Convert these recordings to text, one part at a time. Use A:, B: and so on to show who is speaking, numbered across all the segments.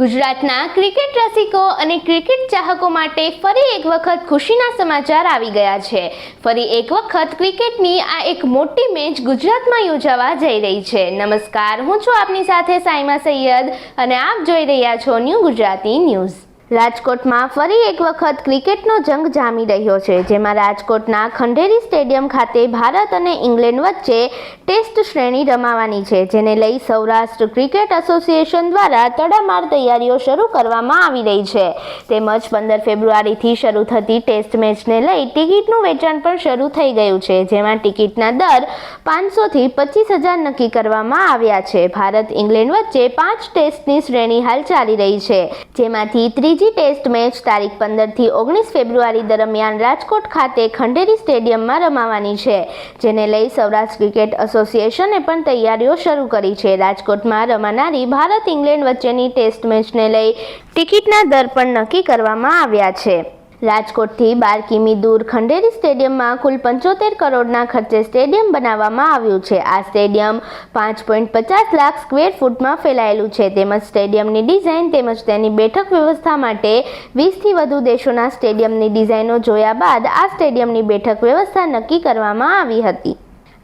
A: ગુજરાતના ક્રિકેટ રસિકો અને ક્રિકેટ ચાહકો માટે ફરી એક વખત ખુશીના સમાચાર આવી ગયા છે. ફરી એક વખત ક્રિકેટની આ એક મોટી મેચ ગુજરાતમાં યોજાવા જઈ રહી છે. નમસ્કાર, હું છું આપની સાથે સાઈમા સૈયદ અને આપ જોઈ રહ્યા છો ન્યૂ ગુજરાતી ન્યૂઝ. રાજકોટમાં ફરી એક વખત ક્રિકેટનો જંગ જામી રહ્યો છે, જેમાં રાજકોટના ખંડેરી સ્ટેડિયમ ખાતે ભારત અને ઇંગ્લેન્ડ વચ્ચે ટેસ્ટ શ્રેણી રમાવાની છે, જેને લઈ સૌરાષ્ટ્ર ક્રિકેટ એસોસિએશન દ્વારા તડામાર તૈયારીઓ શરૂ કરવામાં આવી રહી છે. તેમજ પંદર ફેબ્રુઆરીથી શરૂ થતી ટેસ્ટ મેચને લઈ ટિકિટનું વેચાણ પણ શરૂ થઈ ગયું છે, જેમાં ટિકિટના દર પાંચસોથી પચીસ હજાર નક્કી કરવામાં આવ્યા છે. ભારત ઇંગ્લેન્ડ વચ્ચે પાંચ ટેસ્ટની શ્રેણી હાલ ચાલી રહી છે, જેમાંથી ત્રીજી ટેસ્ટ મેચ તારીખ પંદરથી ઓગણીસ ફેબ્રુઆરી દરમિયાન રાજકોટ ખાતે ખંડેરી સ્ટેડિયમમાં રમાવાની છે, જેને લઈ સૌરાષ્ટ્ર ક્રિકેટ એસોસિએશને પણ તૈયારીઓ શરૂ કરી છે. રાજકોટમાં રમાનારી ભારત ઇંગ્લેન્ડ વચ્ચેની ટેસ્ટ મેચને લઈ ટિકિટના દર પણ નક્કી કરવામાં આવ્યા છે. રાજકોટથી બાર કિમી દૂર ખંડેરી સ્ટેડિયમમાં કુલ પંચોતેર કરોડના ખર્ચે સ્ટેડિયમ બનાવવામાં આવ્યું છે. આ સ્ટેડિયમ પાંચ પોઈન્ટ પચાસ લાખ સ્ક્વેર ફૂટમાં ફેલાયેલું છે. તેમજ સ્ટેડિયમની ડિઝાઇન તેમજ તેની બેઠક વ્યવસ્થા માટે વીસથી વધુ દેશોના સ્ટેડિયમની ડિઝાઇનો જોયા બાદ આ સ્ટેડિયમની બેઠક વ્યવસ્થા નક્કી કરવામાં આવી હતી.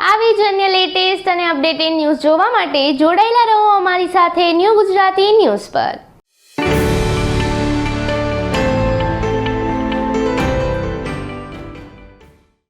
A: આવી જ અન્ય લેટેસ્ટ અને અપડેટેડ ન્યૂઝ જોવા માટે જોડાયેલા રહો અમારી સાથે ન્યૂ ગુજરાતી ન્યૂઝ પર.